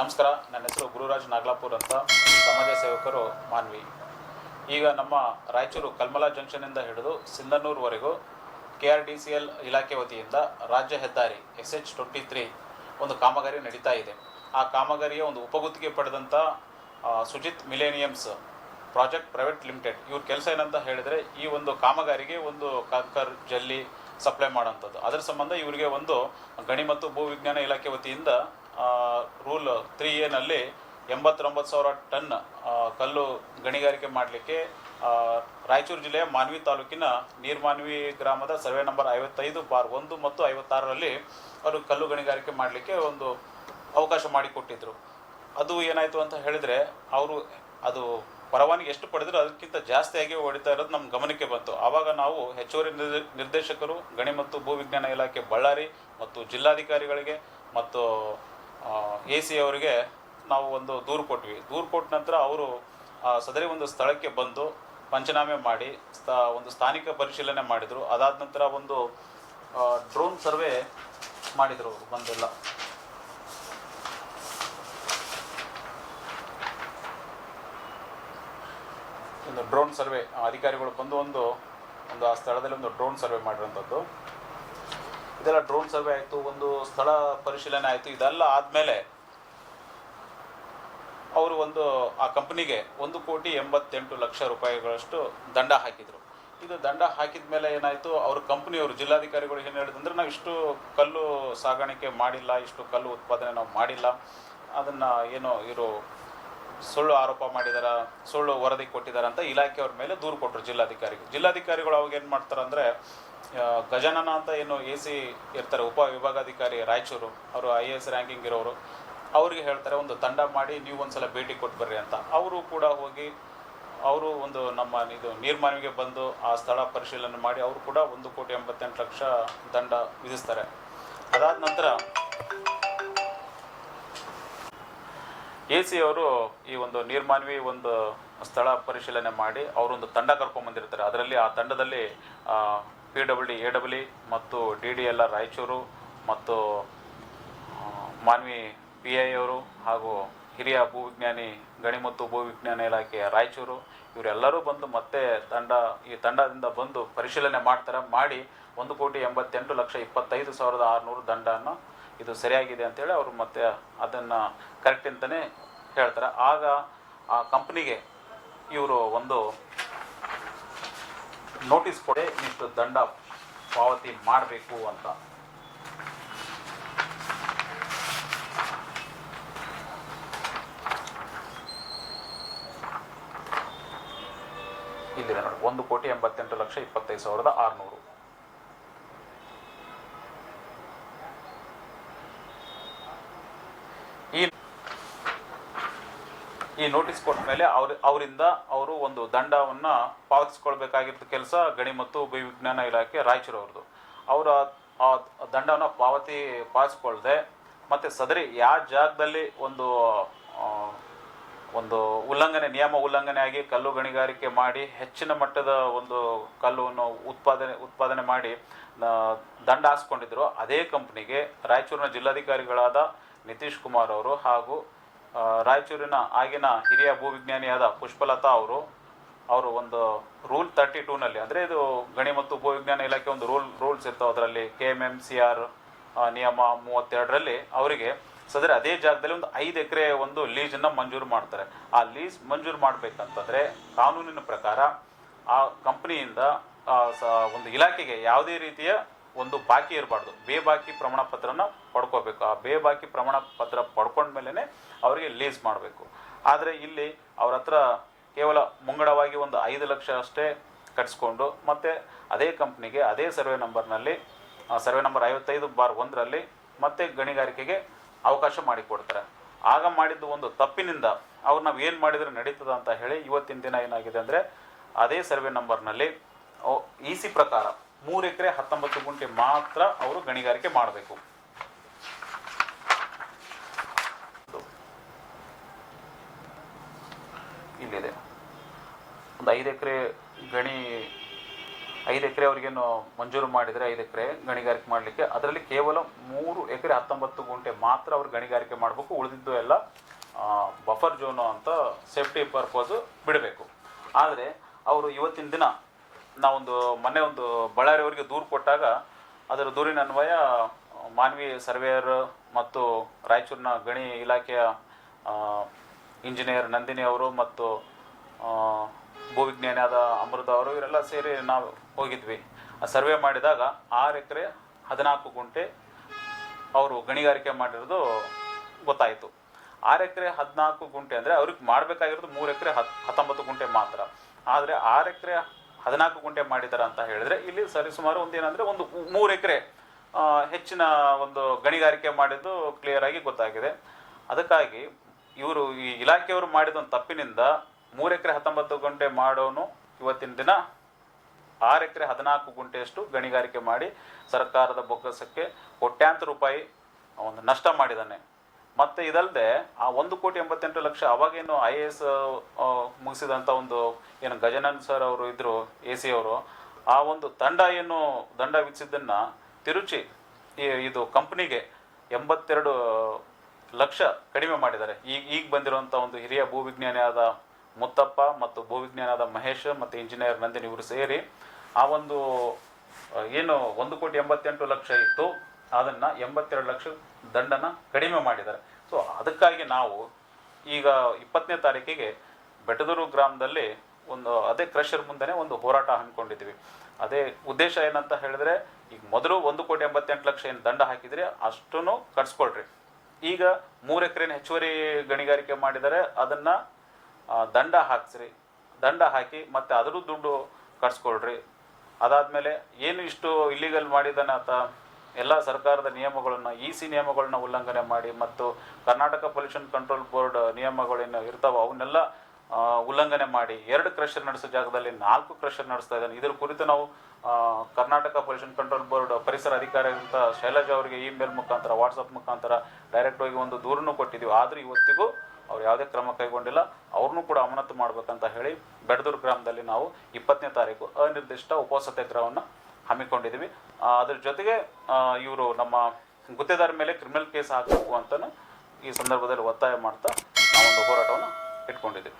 ನಮಸ್ಕಾರ, ನನ್ನ ಹೆಸರು ಗುರುರಾಜ್ ನಾಗ್ಲಾಪುರ್ ಅಂತ ಸಮಾಜ ಸೇವಕರು ಮಾನ್ವಿ. ಈಗ ನಮ್ಮ ರಾಯಚೂರು ಕಲ್ಮಲ ಜಂಕ್ಷನಿಂದ ಹಿಡಿದು ಸಿಂಧನೂರ್ವರೆಗೂ K R D C L ಇಲಾಖೆ ವತಿಯಿಂದ ರಾಜ್ಯ ಹೆದ್ದಾರಿ ಎಸ್ ಎಚ್ ಟ್ವೆಂಟಿ ತ್ರೀ ಒಂದು ಕಾಮಗಾರಿ ನಡೀತಾ ಇದೆ. ಆ ಕಾಮಗಾರಿಯ ಒಂದು ಉಪಗುತ್ತಿಗೆ ಪಡೆದಂಥ Sujit millenniums project private limited ಇವ್ರ ಕೆಲಸ ಏನಂತ ಹೇಳಿದರೆ ಈ ಒಂದು ಕಾಮಗಾರಿಗೆ ಒಂದು ಕಂಕರ್, ಜಲ್ಲಿ ಸಪ್ಲೈ ಮಾಡೋಂಥದ್ದು ಅದರ ಸಂಬಂಧ ಇವರಿಗೆ ಒಂದು ಗಣಿ ಮತ್ತು ಭೂವಿಜ್ಞಾನ ಇಲಾಖೆ ವತಿಯಿಂದ ರೂಲ್ ತ್ರೀ ಎನಲ್ಲಿ ಎಂಬತ್ತೊಂಬತ್ತು ಸಾವಿರ ಟನ್ ಕಲ್ಲು ಗಣಿಗಾರಿಕೆ ಮಾಡಲಿಕ್ಕೆ ರಾಯಚೂರು ಜಿಲ್ಲೆಯ ಮಾನ್ವಿ ತಾಲೂಕಿನ ನೀರ್ಮಾನ್ವಿ ಗ್ರಾಮದ ಸರ್ವೆ ನಂಬರ್ ಐವತ್ತೈದು ಬಾರ್ ಒಂದು ಮತ್ತು ಐವತ್ತಾರರಲ್ಲಿ ಅವರು ಕಲ್ಲು ಗಣಿಗಾರಿಕೆ ಮಾಡಲಿಕ್ಕೆ ಒಂದು ಅವಕಾಶ ಮಾಡಿಕೊಟ್ಟಿದ್ದರು ಅದು ಏನಾಯಿತು ಅಂತ ಹೇಳಿದರೆ, ಅವರು ಅದು ಪರವಾನಗಿ ಎಷ್ಟು ಪಡೆದ್ರು ಅದಕ್ಕಿಂತ ಜಾಸ್ತಿಯಾಗಿ ಹೊಡಿತಾ ಇರೋದು ನಮ್ಮ ಗಮನಕ್ಕೆ ಬಂತು. ಆವಾಗ ನಾವು ಹೆಚ್ಚುವರಿ ನಿರ್ದೇ- ನಿರ್ದೇಶಕರು, ಗಣಿ ಮತ್ತು ಭೂವಿಜ್ಞಾನ ಇಲಾಖೆ ಬಳ್ಳಾರಿ ಮತ್ತು ಜಿಲ್ಲಾಧಿಕಾರಿಗಳಿಗೆ ಮತ್ತು ಎ ಸಿ ಅವರಿಗೆ ನಾವು ಒಂದು ದೂರು ಕೊಟ್ವಿ. ದೂರು ಕೊಟ್ಟ ನಂತರ ಅವರು ಸದರಿ ಒಂದು ಸ್ಥಳಕ್ಕೆ ಬಂದು ಪಂಚನಾಮೆ ಮಾಡಿ ಒಂದು ಸ್ಥಾನಿಕ ಪರಿಶೀಲನೆ ಮಾಡಿದರು. ಅದಾದ ನಂತರ ಒಂದು ಡ್ರೋನ್ ಸರ್ವೆ ಮಾಡಿದರು ಅವರು ಬಂದೆಲ್ಲ. ಒಂದು ಡ್ರೋನ್ ಸರ್ವೆ, ಅಧಿಕಾರಿಗಳು ಬಂದು ಒಂದು ಒಂದು ಆ ಸ್ಥಳದಲ್ಲಿ ಒಂದು ಡ್ರೋನ್ ಸರ್ವೆ ಮಾಡಿರೋಂಥದ್ದು ಇದೆಲ್ಲ ಡ್ರೋನ್ ಸರ್ವೆ ಆಯಿತು, ಒಂದು ಸ್ಥಳ ಪರಿಶೀಲನೆ ಆಯಿತು, ಇದೆಲ್ಲ ಆದಮೇಲೆ ಅವರು ಒಂದು, ಆ ಕಂಪ್ನಿಗೆ ಒಂದು ಕೋಟಿ ಎಂಬತ್ತೆಂಟು ಲಕ್ಷ ರೂಪಾಯಿಗಳಷ್ಟು ದಂಡ ಹಾಕಿದರು. ಇದು ದಂಡ ಹಾಕಿದ ಮೇಲೆ ಏನಾಯಿತು, ಅವ್ರ ಕಂಪ್ನಿಯವರು, ಜಿಲ್ಲಾಧಿಕಾರಿಗಳು ಏನು ಹೇಳಿದಂದ್ರೆ ನಾವು ಇಷ್ಟು ಕಲ್ಲು ಸಾಗಾಣಿಕೆ ಮಾಡಿಲ್ಲ, ಇಷ್ಟು ಕಲ್ಲು ಉತ್ಪಾದನೆ ನಾವು ಮಾಡಿಲ್ಲ, ಅದನ್ನು ಏನು ಇವರು ಸುಳ್ಳು ಆರೋಪ ಮಾಡಿದಾರ, ಸುಳ್ಳು ವರದಿ ಕೊಟ್ಟಿದ್ದಾರೆ ಅಂತ ಇಲಾಖೆಯವ್ರ ಮೇಲೆ ದೂರು ಕೊಟ್ಟರು ಜಿಲ್ಲಾಧಿಕಾರಿಗೆ ಜಿಲ್ಲಾಧಿಕಾರಿಗಳು ಅವಾಗ ಏನು ಮಾಡ್ತಾರೆ ಅಂದರೆ ಗಜಾನನ ಅಂತ ಏನು ಎ ಸಿ ಇರ್ತಾರೆ, ಉಪ ವಿಭಾಗಾಧಿಕಾರಿ ರಾಯಚೂರು, ಅವರು ಐ ಎ ಎಸ್ ರ್ಯಾಂಕಿಂಗ್ ಇರೋರು, ಅವ್ರಿಗೆ ಹೇಳ್ತಾರೆ, ಒಂದು ತಂಡ ಮಾಡಿ ನೀವು ಒಂದ್ಸಲ ಭೇಟಿ ಕೊಟ್ಟು ಬರ್ರಿ ಅಂತ. ಅವರು ಕೂಡ ಹೋಗಿ, ಅವರು ಒಂದು ನಮ್ಮ ಇದು ನೀರ್ಮಾನಿಗೆ ಬಂದು ಆ ಸ್ಥಳ ಪರಿಶೀಲನೆ ಮಾಡಿ, ಅವರು ಕೂಡ ಒಂದು ಕೋಟಿ ಎಂಬತ್ತೆಂಟು ಲಕ್ಷ ದಂಡ ವಿಧಿಸ್ತಾರೆ. ಅದಾದ ನಂತರ ಎ ಸಿ ಅವರು ಈ ಒಂದು ನೀರ್ಮಾನ್ವಿ ಒಂದು ಸ್ಥಳ ಪರಿಶೀಲನೆ ಮಾಡಿ ಅವರೊಂದು ತಂಡ ಕರ್ಕೊಂಬಂದಿರ್ತಾರೆ. ಅದರಲ್ಲಿ ಆ ತಂಡದಲ್ಲಿ P W D, A W ಮತ್ತು D D L R Raichur ಮತ್ತು ಮಾನ್ವಿ ಪಿ ಐ ಅವರು ಹಾಗೂ ಹಿರಿಯ ಭೂವಿಜ್ಞಾನಿ ಗಣಿ ಮತ್ತು ಭೂವಿಜ್ಞಾನ ಇಲಾಖೆಯ ರಾಯಚೂರು ಇವರೆಲ್ಲರೂ ಬಂದು ಮತ್ತೆ ತಂಡ, ಈ ತಂಡದಿಂದ ಬಂದು ಪರಿಶೀಲನೆ ಮಾಡ್ತಾರೆ. ಮಾಡಿ ಒಂದು ಕೋಟಿ ಎಂಬತ್ತೆಂಟು ಲಕ್ಷ ಇಪ್ಪತ್ತೈದು ಸಾವಿರದ ಆರುನೂರು ದಂಡವನ್ನು ಇದು ಸರಿಯಾಗಿದೆ ಅಂತೇಳಿ ಅವರು ಮತ್ತೆ ಅದನ್ನು ಕರೆಕ್ಟ್ ಅಂತಲೇ ಹೇಳ್ತಾರೆ. ಆಗ ಆ ಕಂಪ್ನಿಗೆ ಇವರು ಒಂದು ನೋಟಿಸ್ ಕೊಡಿ, ಇಷ್ಟು ದಂಡ ಪಾವತಿ ಮಾಡಬೇಕು ಅಂತ. ಇಲ್ಲಿದೆ ನೋಡಿ, ಒಂದು ಕೋಟಿ ಎಂಬತ್ತೆಂಟು ಲಕ್ಷ ಇಪ್ಪತ್ತೈದು ಸಾವಿರದ ಆರುನೂರು ಈ ಈ ನೋಟಿಸ್ ಕೊಟ್ಟ ಮೇಲೆ ಅವ್ರ ಅವರಿಂದ ಅವರು ಒಂದು ದಂಡವನ್ನು ಪಾವತಿಸ್ಕೊಳ್ಬೇಕಾಗಿದ್ದ ಕೆಲಸ ಗಣಿ ಮತ್ತು ಭೂವಿಜ್ಞಾನ ಇಲಾಖೆ ರಾಯಚೂರು ಅವ್ರದ್ದು. ಅವರ ಆ ದಂಡವನ್ನು ಪಾವತಿ ಪಾವತಿಸ್ಕೊಳ್ದೆ ಮತ್ತು ಸದರಿ ಯಾವ ಜಾಗದಲ್ಲಿ ಒಂದು ಒಂದು ಉಲ್ಲಂಘನೆ, ನಿಯಮ ಉಲ್ಲಂಘನೆ ಆಗಿ ಕಲ್ಲು ಗಣಿಗಾರಿಕೆ ಮಾಡಿ ಹೆಚ್ಚಿನ ಮಟ್ಟದ ಒಂದು ಕಲ್ಲುವನ್ನು ಉತ್ಪಾದನೆ ಉತ್ಪಾದನೆ ಮಾಡಿ ದಂಡ ಹಾಸ್ಕೊಂಡಿದ್ರು. ಅದೇ ಕಂಪ್ನಿಗೆ ರಾಯಚೂರಿನ ಜಿಲ್ಲಾಧಿಕಾರಿಗಳಾದ ನಿತೀಶ್ ಕುಮಾರ್ ಅವರು ಹಾಗೂ ರಾಯಚೂರಿನ ಆಗಿನ ಹಿರಿಯ ಭೂವಿಜ್ಞಾನಿಯಾದ ಪುಷ್ಪಲತಾ ಅವರು ಅವರು ಒಂದು ರೂಲ್ ತರ್ಟಿ ಟೂನಲ್ಲಿ ಅಂದರೆ ಇದು ಗಣಿ ಮತ್ತು ಭೂವಿಜ್ಞಾನ ಇಲಾಖೆ ಒಂದು ರೂಲ್, ರೂಲ್ಸ್ ಇರ್ತಾವೆ ಅದರಲ್ಲಿ K M M C R ನಿಯಮ ಮೂವತ್ತೆರಡರಲ್ಲಿ ಅವರಿಗೆ ಸದರಿ ಅದೇ ಜಾಗದಲ್ಲಿ ಒಂದು ಐದು ಎಕರೆ ಒಂದು ಲೀಸನ್ನು ಮಂಜೂರು ಮಾಡ್ತಾರೆ. ಆ ಲೀಸ್ ಮಂಜೂರು ಮಾಡಬೇಕಂತಂದರೆ ಕಾನೂನಿನ ಪ್ರಕಾರ ಆ ಕಂಪ್ನಿಯಿಂದ ಒಂದು ಇಲಾಖೆಗೆ ಯಾವುದೇ ರೀತಿಯ ಒಂದು ಬಾಕಿ ಇರಬಾರ್ದು. ಬೇಬಾಕಿ ಪ್ರಮಾಣ ಪತ್ರನ ಪಡ್ಕೋಬೇಕು. ಆ ಬೇಬಾಕಿ ಪ್ರಮಾಣ ಪತ್ರ ಪಡ್ಕೊಂಡ್ಮೇಲೆ ಅವರಿಗೆ ಲೀಸ್ ಮಾಡಬೇಕು. ಆದರೆ ಇಲ್ಲಿ ಅವ್ರ ಹತ್ರ ಕೇವಲ ಮುಂಗಡವಾಗಿ ಒಂದು ಐದು ಲಕ್ಷ ಅಷ್ಟೇ ಕಟ್ಸ್ಕೊಂಡು ಮತ್ತು ಅದೇ ಕಂಪ್ನಿಗೆ ಅದೇ ಸರ್ವೆ ನಂಬರ್ನಲ್ಲಿ ಸರ್ವೆ ನಂಬರ್ ಐವತ್ತೈದು ಬಾರ್ ಒಂದರಲ್ಲಿ ಮತ್ತೆ ಗಣಿಗಾರಿಕೆಗೆ ಅವಕಾಶ ಮಾಡಿಕೊಡ್ತಾರೆ ಆಗ ಮಾಡಿದ್ದು ಒಂದು ತಪ್ಪಿನಿಂದ ಅವ್ರು ನಾವು ಏನು ಮಾಡಿದರೆ ನಡೀತದ ಅಂತ ಹೇಳಿ ಇವತ್ತಿನ ದಿನ ಏನಾಗಿದೆ ಅಂದರೆ ಅದೇ ಸರ್ವೆ ನಂಬರ್ನಲ್ಲಿ ಇ ಸಿ ಪ್ರಕಾರ ಮೂರು ಎಕರೆ ಹತ್ತೊಂಬತ್ತು ಗುಂಟೆ ಮಾತ್ರ ಅವರು ಗಣಿಗಾರಿಕೆ ಮಾಡಬೇಕು. ಇಲ್ಲಿದೆ. ಒಂದು ಐದು ಎಕರೆ ಗಣಿ, ಐದು ಎಕರೆ ಅವ್ರಿಗೇನು ಮಂಜೂರು ಮಾಡಿದರೆ ಐದು ಎಕರೆ ಗಣಿಗಾರಿಕೆ ಮಾಡಲಿಕ್ಕೆ, ಅದರಲ್ಲಿ ಕೇವಲ ಮೂರು ಎಕರೆ ಹತ್ತೊಂಬತ್ತು ಗುಂಟೆ ಮಾತ್ರ ಅವ್ರು ಗಣಿಗಾರಿಕೆ ಮಾಡಬೇಕು, ಉಳಿದಿದ್ದು ಎಲ್ಲ ಬಫರ್ ಜೋನು ಅಂತ ಸೇಫ್ಟಿ ಪರ್ಪೋಸು ಬಿಡಬೇಕು. ಆದರೆ, ಅವರು ಇವತ್ತಿನ ದಿನ ನಾವೊಂದು ಮೊನ್ನೆ ಒಂದು ಬಳ್ಳಾರಿಯವರಿಗೆ ದೂರು ಕೊಟ್ಟಾಗ ಅದರ ದೂರಿನ ಅನ್ವಯ ಮಾನ್ವಿ ಸರ್ವೇಯರ್ ಮತ್ತು ರಾಯಚೂರಿನ ಗಣಿ ಇಲಾಖೆಯ ಇಂಜಿನಿಯರ್ ನಂದಿನಿ ಅವರು ಮತ್ತು ಭೂವಿಜ್ಞಾನಿಯಾದ ಅಮೃತ ಅವರು ಇವರೆಲ್ಲ ಸೇರಿ ನಾವು ಹೋಗಿದ್ವಿ. ಆ ಸರ್ವೆ ಮಾಡಿದಾಗ ಆರು ಎಕರೆ ಹದಿನಾಲ್ಕು ಗುಂಟೆ ಅವರು ಗಣಿಗಾರಿಕೆ ಮಾಡಿರೋದು ಗೊತ್ತಾಯಿತು. ಆರು ಎಕರೆ ಹದಿನಾಲ್ಕು ಗುಂಟೆ ಅಂದರೆ ಅವ್ರಿಗೆ ಮಾಡಬೇಕಾಗಿರೋದು ಮೂರು ಎಕರೆ ಹತ್ತು ಹತ್ತೊಂಬತ್ತು ಗುಂಟೆ ಮಾತ್ರ. ಆದರೆ ಆರು ಎಕರೆ ಹದಿನಾಲ್ಕು ಗುಂಟೆ ಮಾಡಿದ್ದಾರೆ ಅಂತ ಹೇಳಿದರೆ ಇಲ್ಲಿ ಸರಿಸುಮಾರು ಒಂದು ಏನಂದರೆ ಒಂದು ಮೂರು ಎಕರೆ ಹೆಚ್ಚಿನ ಒಂದು ಗಣಿಗಾರಿಕೆ ಮಾಡಿದ್ದು ಕ್ಲಿಯರ್ ಆಗಿ ಗೊತ್ತಾಗಿದೆ. ಅದಕ್ಕಾಗಿ ಇವರು ಈ ಇಲಾಖೆಯವರು ಮಾಡಿದ ಒಂದು ತಪ್ಪಿನಿಂದ ಮೂರು ಎಕರೆ ಹತ್ತೊಂಬತ್ತು ಗುಂಟೆ ಮಾಡೋನು ಇವತ್ತಿನ ದಿನ ಆರು ಎಕರೆ ಹದಿನಾಲ್ಕು ಗುಂಟೆಯಷ್ಟು ಗಣಿಗಾರಿಕೆ ಮಾಡಿ ಸರ್ಕಾರದ ಬೊಕ್ಕಸಕ್ಕೆ ಕೋಟ್ಯಾಂತರ ರೂಪಾಯಿ ಒಂದು ನಷ್ಟ ಮಾಡಿದ್ದಾನೆ ಮತ್ತು ಇದಲ್ಲದೆ ಆ ಒಂದು ಕೋಟಿ ಎಂಬತ್ತೆಂಟು ಲಕ್ಷ ಅವಾಗೇನು ಐ ಎ ಎಸ್ ಮುಗಿಸಿದಂಥ ಒಂದು ಏನು ಗಜನನ್ ಸರ್ ಅವರು ಇದ್ದರು ಎ ಸಿ ಅವರು, ಆ ಒಂದು ತಂಡ ಏನು ದಂಡ ವಿಧಿಸಿದ್ದನ್ನು ತಿರುಚಿ ಇದು ಕಂಪ್ನಿಗೆ ಎಂಬತ್ತೆರಡು ಲಕ್ಷ ಕಡಿಮೆ ಮಾಡಿದ್ದಾರೆ. ಈಗ ಈಗ ಬಂದಿರುವಂಥ ಒಂದು ಹಿರಿಯ ಭೂವಿಜ್ಞಾನಿಯಾದ ಮುತ್ತಪ್ಪ ಮತ್ತು ಭೂವಿಜ್ಞಾನಿ ಆದ ಮಹೇಶ್ ಮತ್ತು ಇಂಜಿನಿಯರ್ ನಂದಿನಿ ಇವರು ಸೇರಿ ಆ ಒಂದು ಏನು ಒಂದು ಕೋಟಿ ಎಂಬತ್ತೆಂಟು ಲಕ್ಷ ಇತ್ತು. ಅದನ್ನು ಎಂಬತ್ತೆರಡು ಲಕ್ಷ ದಂಡನ ಕಡಿಮೆ ಮಾಡಿದ್ದಾರೆ. ಸೊ ಅದಕ್ಕಾಗಿ ನಾವು ಈಗ ಇಪ್ಪತ್ತನೇ ತಾರೀಕಿಗೆ ಬೆಟದೂರು ಗ್ರಾಮದಲ್ಲಿ ಒಂದು, ಅದೇ ಕ್ರಷರ್ ಮುಂದೆನೇ ಒಂದು ಹೋರಾಟ ಹಮ್ಮಿಕೊಂಡಿದ್ವಿ ಅದೇ ಉದ್ದೇಶ ಏನಂತ ಹೇಳಿದ್ರೆ, ಈಗ ಮೊದಲು ಒಂದು ಕೋಟಿ ಎಂಬತ್ತೆಂಟು ಲಕ್ಷ ಏನು ದಂಡ ಹಾಕಿದ್ರೆ ಅಷ್ಟನ್ನು ಕಟ್ಸ್ಕೊಳ್ರಿ. ಈಗ ಮೂರು ಎಕರೆನ ಹೆಚ್ಚುವರಿ ಗಣಿಗಾರಿಕೆ ಮಾಡಿದರೆ ಅದನ್ನು ದಂಡ ಹಾಕ್ಸ್ರಿ. ದಂಡ ಹಾಕಿ ಮತ್ತೆ ಅದರ ದುಡ್ಡು ಕಟ್ಸ್ಕೊಳ್ರಿ. ಅದಾದಮೇಲೆ ಏನು ಇಷ್ಟು ಇಲ್ಲಿಗಲ್ ಮಾಡಿದಾನೆ ಆತ? ಎಲ್ಲ ಸರ್ಕಾರದ ನಿಯಮಗಳನ್ನು ಇ ಸಿ ನಿಯಮಗಳನ್ನ ಉಲ್ಲಂಘನೆ ಮಾಡಿ ಮತ್ತು ಕರ್ನಾಟಕ ಪೊಲ್ಯೂಷನ್ ಕಂಟ್ರೋಲ್ ಬೋರ್ಡ್ ನಿಯಮಗಳೇನು ಇರ್ತಾವ, ಅವನ್ನೆಲ್ಲ ಉಲ್ಲಂಘನೆ ಮಾಡಿ ಎರಡು ಕ್ರಷರ್ ನಡೆಸೋ ಜಾಗದಲ್ಲಿ ನಾಲ್ಕು ಕ್ರಷರ್ ನಡೆಸ್ತಾ ಇದ್ದಾನೆ. ಇದರ ಕುರಿತು ನಾವು ಕರ್ನಾಟಕ ಪೊಲ್ಯೂಷನ್ ಕಂಟ್ರೋಲ್ ಬೋರ್ಡ್ ಪರಿಸರ ಅಧಿಕಾರಿ ಅಂತ ಶೈಲಜಾ ಅವರಿಗೆ ಇಮೇಲ್ ಮುಖಾಂತರ ವಾಟ್ಸಪ್ ಮುಖಾಂತರ ಡೈರೆಕ್ಟ್ ಹೋಗಿ ಒಂದು ದೂರನ್ನು ಕೊಟ್ಟಿದ್ದೀವಿ. ಆದರೂ ಇವತ್ತಿಗೂ ಅವ್ರು ಯಾವುದೇ ಕ್ರಮ ಕೈಗೊಂಡಿಲ್ಲ. ಅವ್ರನ್ನೂ ಕೂಡ ಅಮಾನತು ಮಾಡ್ಬೇಕಂತ ಹೇಳಿ ಬೆಡದೂರು ಗ್ರಾಮದಲ್ಲಿ ನಾವು ಇಪ್ಪತ್ತನೇ ತಾರೀಕು ಅನಿರ್ದಿಷ್ಟ ಉಪವಾಸ ಸತ್ಯಾಗ್ರಹವನ್ನು ಹಮ್ಮಿಕೊಂಡಿದ್ದೀವಿ. ಅದ್ರ ಜೊತೆಗೆ ಇವರು ನಮ್ಮ ಗುತ್ತೇದಾರ ಮೇಲೆ ಕ್ರಿಮಿನಲ್ ಕೇಸ್ ಹಾಕಬೇಕು ಅಂತಲೂ ಈ ಸಂದರ್ಭದಲ್ಲಿ ಒತ್ತಾಯ ಮಾಡ್ತಾ ನಾವೊಂದು ಹೋರಾಟವನ್ನು ಇಟ್ಕೊಂಡಿದ್ದೀವಿ.